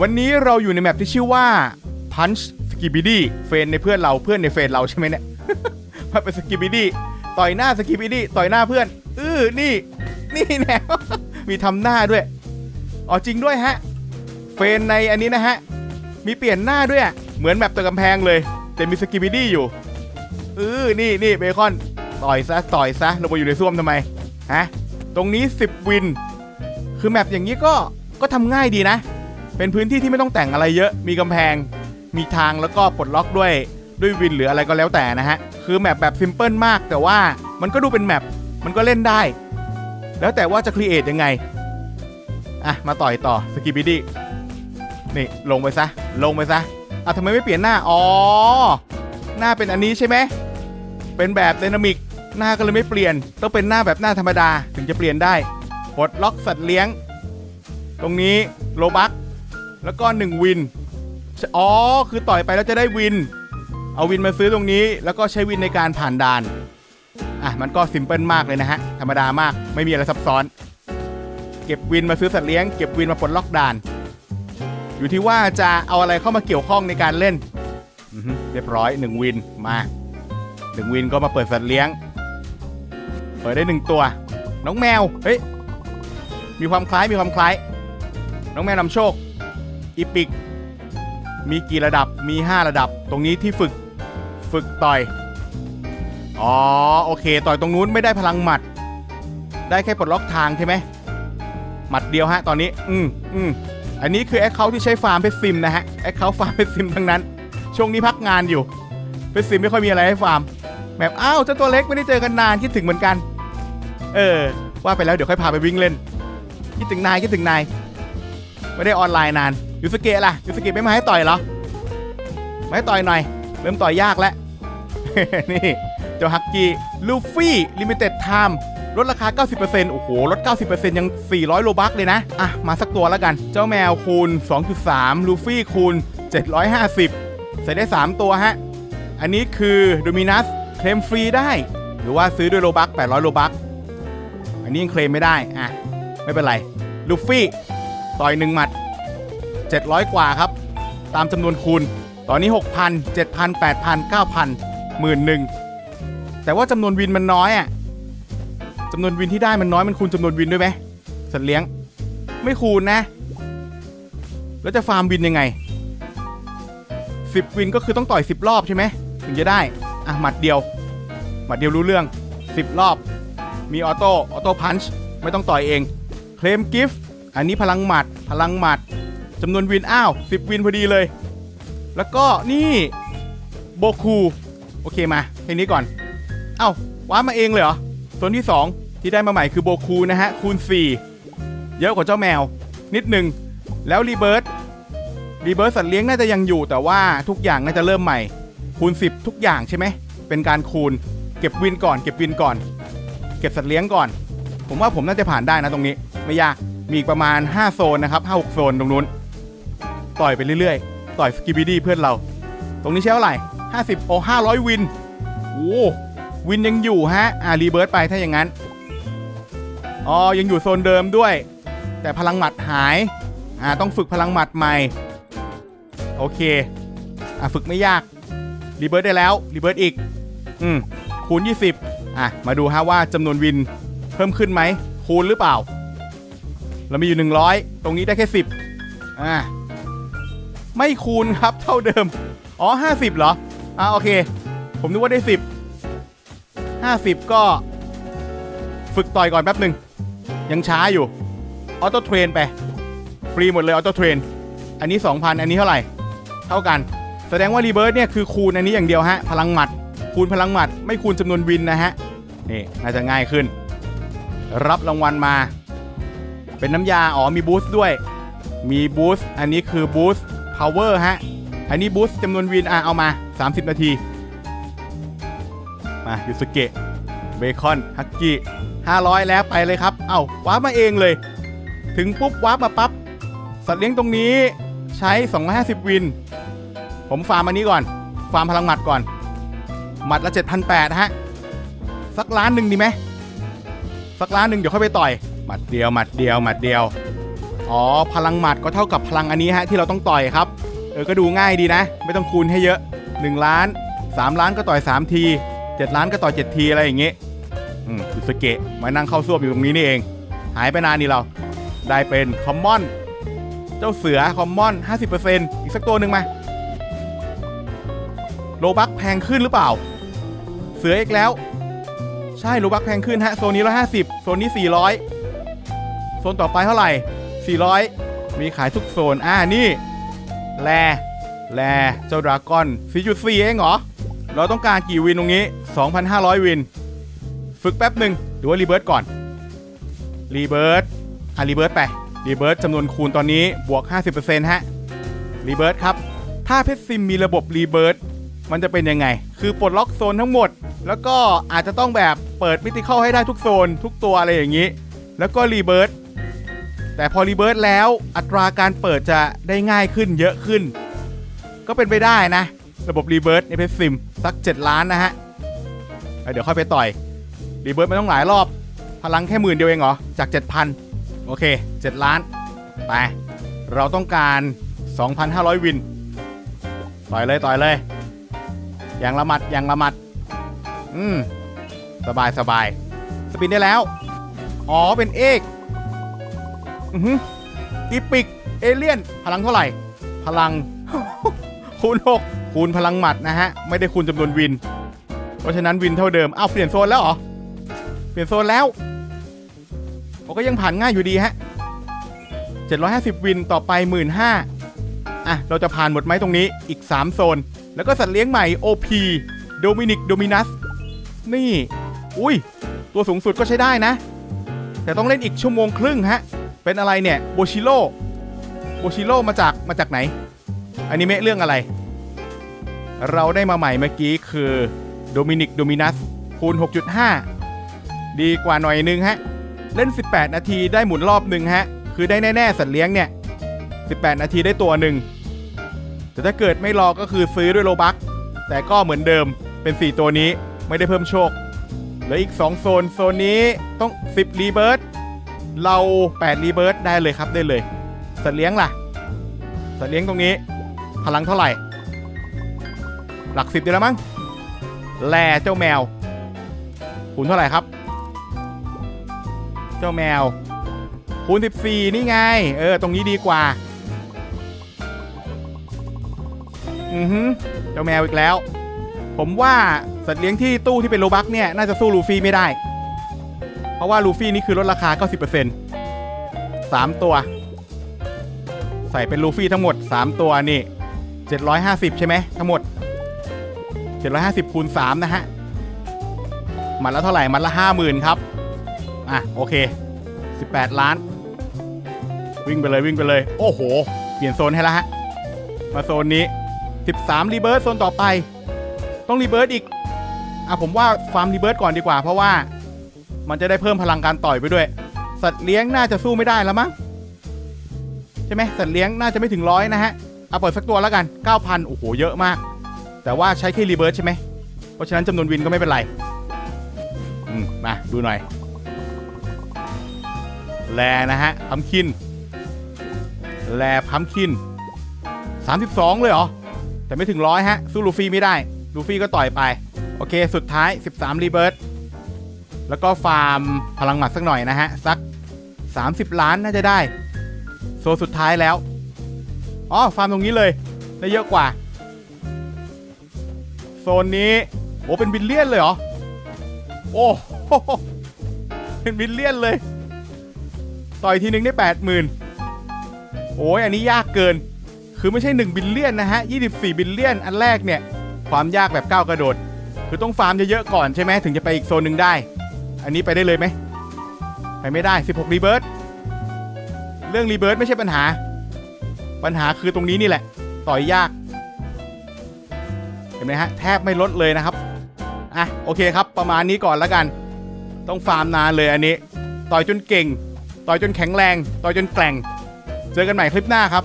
วันนี้เราอยู่ในแมปที่ชื่อว่า Punch Skibidi เฟนในเพื่อนเราเพื่อนในเฟนเราใช่ไหมเนี่ยมาเป็น Skibidi ต่อยหน้า Skibidi ต่อยหน้าเพื่อน อื้อ นี่ นี่แน่มีทำหน้าด้วย อ๋อจริงด้วยฮะ เฟนในอันนี้นะฮะ มีเปลี่ยนหน้าด้วยอะเหมือนแมปตัวกำแพงเลย แต่มี Skibidi อยู่เออนี่นี่เบคอน ต่อยซะ ต่อยซะเราไปอยู่ในซ่วมทำไม ฮะ ตรงนี้ 10 วิน คือแมปอย่างนี้ก็ ก็ทำง่ายดีนะ เป็นพื้นที่ที่ไม่ต้องแต่งอะไรเยอะ มีกำแพง มีทางแล้วก็ปลดล็อกด้วยด้วยวินหรืออะไรก็แล้วแต่นะฮะ คือแมปแบบซิมเพิลมาก แต่ว่ามันก็ดูเป็นแมป มันก็เล่นได้ แล้วแต่ว่าจะครีเอทยังไง อะ มาต่อยต่อสกิบิดี้นี่ลงไปซะ ลงไปซะ อะทำไมไม่เปลี่ยนหน้า อ๋อ หน้าเป็นอันนี้ใช่ไหม เป็นแบบไดนามิก หน้าก็เลยไม่เปลี่ยน ต้องเป็นหน้าแบบหน้าธรรมดา ถึงจะเปลี่ยนได้ ปลดล็อกสัตว์เลี้ยง ตรงนี้โลบัก แล้วก็ 1 วิน อ๋อ คือต่อยไปแล้วจะได้วิน เอาวินมาซื้อตรงนี้ แล้วก็ใช้วินในการผ่านด่าน อะ มันก็ซิมเพิลมากเลยนะฮะ ธรรมดามาก ไม่มีอะไรซับซ้อน เก็บวินมาซื้อสัตว์เลี้ยง เก็บวินมาปลดล็อกด่าน อยู่ที่ว่าจะเอาอะไรเข้ามาเกี่ยวข้องในการเล่น เรียบร้อย 1 วิน มาหนึ่งวินก็มาเปิดสัตว์เลี้ยง เปิดได้หนึ่งตัว น้องแมว เฮ้ย มีความคล้าย มีความคล้าย น้องแมวนำโชค อีปิก มีกี่ระดับมี 5 ระดับ ตรงนี้ที่ฝึกฝึกต่อย อ๋อ โอเค ต่อยตรงนู้นไม่ได้พลังหมัด ได้แค่ปลดล็อกทางใช่ไหมหมัดเดียวฮะ ตอนนี้ อืมอืมอันนี้คือแอคเคาท์ที่ใช้ฟาร์มเพชรซิมนะฮะแอคเคาท์ฟาร์มเพชรซิมทั้งนั้น ช่วงนี้พักงานอยู่เพชรซิมไม่ค่อยมีอะไรให้ฟาร์มแบบอ้าวเจ้าตัวเล็กไม่ได้เจอกันนานคิดถึงเหมือนกัน เออ ว่าไปแล้วเดี๋ยวค่อยพาไปวิ่งเล่นคิดถึงนายคิดถึงนายไม่ได้ออนไลน์นาน ยูสเกะล่ะยูสเกะไม่มาให้ต่อยเหรอมาให้ต่อยหน่อย เริ่มต่อยยากแล้ว นี่เจ้าฮักกี้ลูฟี่ลิมิเต็ดไทม์ลดราคา 90%โอ้โห ลด 90%ยัง 400 โลบัคเลยนะ อะ มาสักตัวแล้วกัน เจ้าแมวคูณ 2.3 ลูฟี่คูณ 750 ใส่ได้ 3 ตัวฮะ อันนี้คือโดมินัสเคลมฟรีได้ หรือว่าซื้อด้วยโลบัค800 โลบัคอันนี้ยังเคลมไม่ได้ อะ ไม่เป็นไร ลูฟี่ ต่อยหนึ่งหมัด 700 กว่าครับ ตามจำนวนคูณ ตอนนี้ 6,000 7,000 8,000 9,000หมื่นหนึ่งแต่ว่าจำนวนวินมันน้อยอะ่ะจำนวนวินที่ได้มันน้อยมันคูณจำนวนวินด้วยไหมสัตว์เลี้ยง ไม่คูณนะ แล้วจะฟาร์มวินยังไง 10 วินก็คือต้องต่อย 10 รอบใช่ไหมถึงจะได้อะหมัดเดียว หมัดเดียวรู้เรื่อง 10 รอบ มีออโต้ออโต้พันช์ไม่ต้องต่อยเอง เคลมกิฟต์อันนี้พลังหมัด พลังหมัด จำนวนวินอ้าว 10 วินพอดีเลย แล้วก็นี่โบคู โอเคมาแค่นี้ก่อน เอ้าว้ามาเองเลยเหรอโซนที่ 2 ที่ได้มาใหม่คือโบคูนะฮะ คูณ 4 เยอะกว่าเจ้าแมว นิดนึง แล้วรีเบิร์ตรีเบิร์ตสัตว์เลี้ยงน่าจะยังอยู่แต่ว่าทุกอย่างน่าจะเริ่มใหม่ คูณ 10 ทุกอย่างใช่ไหม เป็นการคูณ เก็บวินก่อน เก็บวินก่อน เก็บสัตว์เลี้ยงก่อน ผมว่าผมน่าจะผ่านได้นะตรงนี้ ไม่ยาก มีประมาณ 5 โซนนะครับ5 6โซนตรงนู้น ต่อยไปเรื่อยๆ ต่อยสกิบิดี้เพื่อนเรา ตรงนี้ใช้เท่าไหร่ 50 โอ้ 500 วิน โอ้ วินยังอยู่ฮะ อ่ารีเบิร์ตไปถ้าอย่างนั้น อ๋อ ยังอยู่โซนเดิมด้วย แต่พลังหมัดหาย อ่า ต้องฝึกพลังหมัดใหม่ โอเค อ่าฝึกไม่ยาก รีเบิร์ตได้แล้ว รีเบิร์ตอีก อืม คูณ 20 อะ มาดูฮะว่าจำนวนวินเพิ่มขึ้นไหม คูณหรือเปล่า เรามีอยู่ 100 ตรงนี้ได้แค่ 10 อ่า ไม่คูณครับเท่าเดิม อ๋อ 50 เหรอ อ่าโอเค ผมนึกว่าได้ 10 50 ก็ ฝึกต่อยก่อนแป๊บหนึ่ง ยังช้าอยู่ ออโต้เทรนไป ฟรีหมดเลยออโต้เทรน อันนี้ 2,000 อันนี้เท่าไหร่ เท่ากัน แสดงว่ารีเบิร์ตเนี่ยคือคูณอันนี้อย่างเดียวฮะ พลังหมัด คูณพลังหมัด ไม่คูณจำนวนวินนะฮะ นี่น่าจะง่ายขึ้น รับรางวัลมา เป็นน้ำยา อ๋อมีบูสต์ด้วย มีบูสต์ อันนี้คือบูสต์ power ฮะอันนี้บูสต์จำนวนวินอะเอามา 30 นาที มายูสเกะเบคอนฮักกี้500 แล้วไปเลยครับ เอ้าว้าร์ปมาเองเลย ถึงปุ๊บว้าร์ปมาปั๊บสัตว์เลี้ยงตรงนี้ใช้ 250 วิน ผมฟาร์มอันนี้ก่อน ฟาร์มพลังหมัดก่อน หมัดละ 7,800 ฮะ สักล้านหนึ่งดีไหมสักล้านหนึ่งเดี๋ยวค่อยไปต่อย หมัดเดียว หมัดเดียว หมัดเดียว อ๋อ พลังหมัดก็เท่ากับพลังอันนี้ฮะที่เราต้องต่อยครับ เออ ก็ดูง่ายดีนะ ไม่ต้องคูณให้เยอะ 1 ล้าน 3 ล้านก็ต่อย 3 ที 7 ล้านก็ต่อย 7 ทีอะไรอย่างงี้อืมสุสเกะมานั่งเข้าซ่วมอยู่ตรงนี้นี่เอง หายไปนานนี่เรา ได้เป็นคอมมอน เจ้าเสือคอมมอน 50%อีกสักตัวหนึ่งมา โลบักแพงขึ้นหรือเปล่า เสืออีกแล้ว ใช่โลบักแพงขึ้นฮะ โซนนี้150 โซนนี้ 400 โซนต่อไปเท่าไหร่ 400 มีขายทุกโซน อ่า นี่ แล แล เจ้าดราก้อน 4.4 เองเหรอ เราต้องการกี่วินตรงนี้ 2,500 วิน ฝึกแป๊บหนึ่งดูว่ารีเบิร์ตก่อน รีเบิร์ตอะรีเบิร์ตไป รีเบิร์ตจำนวนคูณตอนนี้บวก 50%ฮะ รีเบิร์ตครับ ถ้าเพชรซิมมีระบบรีเบิร์ตมันจะเป็นยังไง คือปลดล็อกโซนทั้งหมด แล้วก็อาจจะต้องแบบเปิดมิติเข้าให้ได้ทุกโซน ทุกตัวอะไรอย่างนี้ แล้วก็รีเบิร์ต แต่พอรีเบิร์ตแล้วอัตราการเปิดจะได้ง่ายขึ้นเยอะขึ้น ก็เป็นไปได้นะ ระบบรีเบิร์ตในเพชรซิมสัก 7 ล้านนะฮะ เดี๋ยวค่อยไปต่อยรีเบิร์ตไม่ต้องหลายรอบ พลังแค่หมื่นเดียวเองเหรอ จาก 7,000 โอเค 7 ล้าน ไป เราต้องการ 2,500 วิน ต่อยเลยต่อยเลย อย่างละมัดอย่างละมัด อืม สบายสบาย สปินได้แล้ว อ๋อเป็นเอก อือหืออีปิก เอเลียน พลังเท่าไหร่ พลัง คูณ6คูณพลังหมัดนะฮะ ไม่ได้คูณจำนวนวิน เพราะฉะนั้นวินเท่าเดิม อ้าว เปลี่ยนโซนแล้วเหรอ เปลี่ยนโซนแล้วผมก็ยังผ่านง่ายอยู่ดีฮะ 750 วินต่อไป 15,000อะ เราจะผ่านหมดไหมตรงนี้อีก 3 โซน แล้วก็สัตว์เลี้ยงใหม่ OP Dominic Dominus นี่ อุ้ย ตัวสูงสุดก็ใช้ได้นะ แต่ต้องเล่นอีกชั่วโมงครึ่งฮะ เป็นอะไรเนี่ยโบชิโร่โบชิโร่มาจากมาจากไหนอนิเมะเรื่องอะไร เราได้มาใหม่เมื่อกี้คือโดมินิกโดมินัสคูณ 6.5 ดีกว่าหน่อยนึงฮะ เล่น 18 นาทีได้หมุนรอบหนึ่งฮะ คือได้แน่ ๆ สัตว์เลี้ยงเนี่ย 18 นาทีได้ตัวหนึ่ง แต่ถ้าเกิดไม่รอก็คือซื้อด้วยโลบัก แต่ก็เหมือนเดิมเป็น 4 ตัวนี้ไม่ได้เพิ่มโชคเหลืออีก 2 โซน โซนนี้ต้อง 10รีเบิร์ต เรา8รีเบิร์ตได้เลยครับได้เลยสัตว์เลี้ยงล่ะสัตว์เลี้ยงตรงนี้ พลังเท่าไหร่ หลักสิบดีแล้วมั้งแลเจ้าแมวคูณเท่าไหร่ครับ เจ้าแมวคูณ14 นี่ไง เออ ตรงนี้ดีกว่า อือฮึเจ้าแมวอีกแล้ว ผมว่าสัตว์เลี้ยงที่ตู้ที่เป็นโลบักเนี่ย น่าจะสู้ลูฟี่ไม่ได้ เพราะว่าลูฟี่นี่คือลดราคา 90% 3 ตัว ใส่เป็นลูฟี่ทั้งหมด 3 ตัวนี่ 750 ใช่ไหมทั้งหมด 750คูณ3นะฮะ มัดละเท่าไหร่ มัดละ 50,000 ครับ อะ โอเค 18 ล้าน วิ่งไปเลยวิ่งไปเลย โอ้โห เปลี่ยนโซนให้แล้วฮะ มาโซนนี้ 13 รีเบิร์ตโซนต่อไป ต้องรีเบิร์ตอีก อะผมว่าฟาร์มรีเบิร์ตก่อนดีกว่าเพราะว่า มันจะได้เพิ่มพลังการต่อยไปด้วย สัตว์เลี้ยงน่าจะสู้ไม่ได้แล้วมั้งใช่ไหมสัตว์เลี้ยงน่าจะไม่ถึงร้อยนะฮะเอาเปิดสักตัวแล้วกัน 9,000 โอ้โห เยอะมาก แต่ว่าใช้แค่รีเบิร์ตใช่ไหม เพราะฉะนั้นจำนวนวินก็ไม่เป็นไร อืม มา ดูหน่อย แลนะฮะพัมคิน แลพัมคิน 32 เลยเหรอ แต่ไม่ถึงร้อยฮะ สู้ลูฟี่ไม่ได้ ลูฟี่ก็ต่อยไป โอเค สุดท้าย 13 รีเบิร์ต แล้วก็ฟาร์มพลังหมัดสักหน่อยนะฮะ สัก 30 ล้านน่าจะได้ โซนสุดท้ายแล้ว อ๋อ ฟาร์มตรงนี้เลย ได้เยอะกว่า โซนนี้ โอ้เป็นบิลเลียนเลยเหรอ โอ้โหเป็นบิลเลียนเลย ต่อยทีนึงได้แปดหมื่นโอ้ยอันนี้ยากเกิน คือไม่ใช่ 1 บิลเลียนนะฮะ 24 บิลเลียน อันแรกเนี่ย ความยากแบบก้าวกระโดด คือต้องฟาร์มเยอะๆก่อนใช่ไหมถึงจะไปอีกโซนหนึ่งได้ อันนี้ไปได้เลยไหมไปไม่ได้ 16รีเบิร์ตเรื่องรีเบิร์ตไม่ใช่ปัญหา ปัญหาคือตรงนี้นี่แหละ ต่อยยาก เห็นไหมฮะ แทบไม่ลดเลยนะครับ อะ โอเคครับ ประมาณนี้ก่อนแล้วกัน ต้องฟาร์มนานเลยอันนี้ ต่อยจนเก่ง ต่อยจนแข็งแรง ต่อยจนแกร่ง เจอกันใหม่คลิปหน้าครับ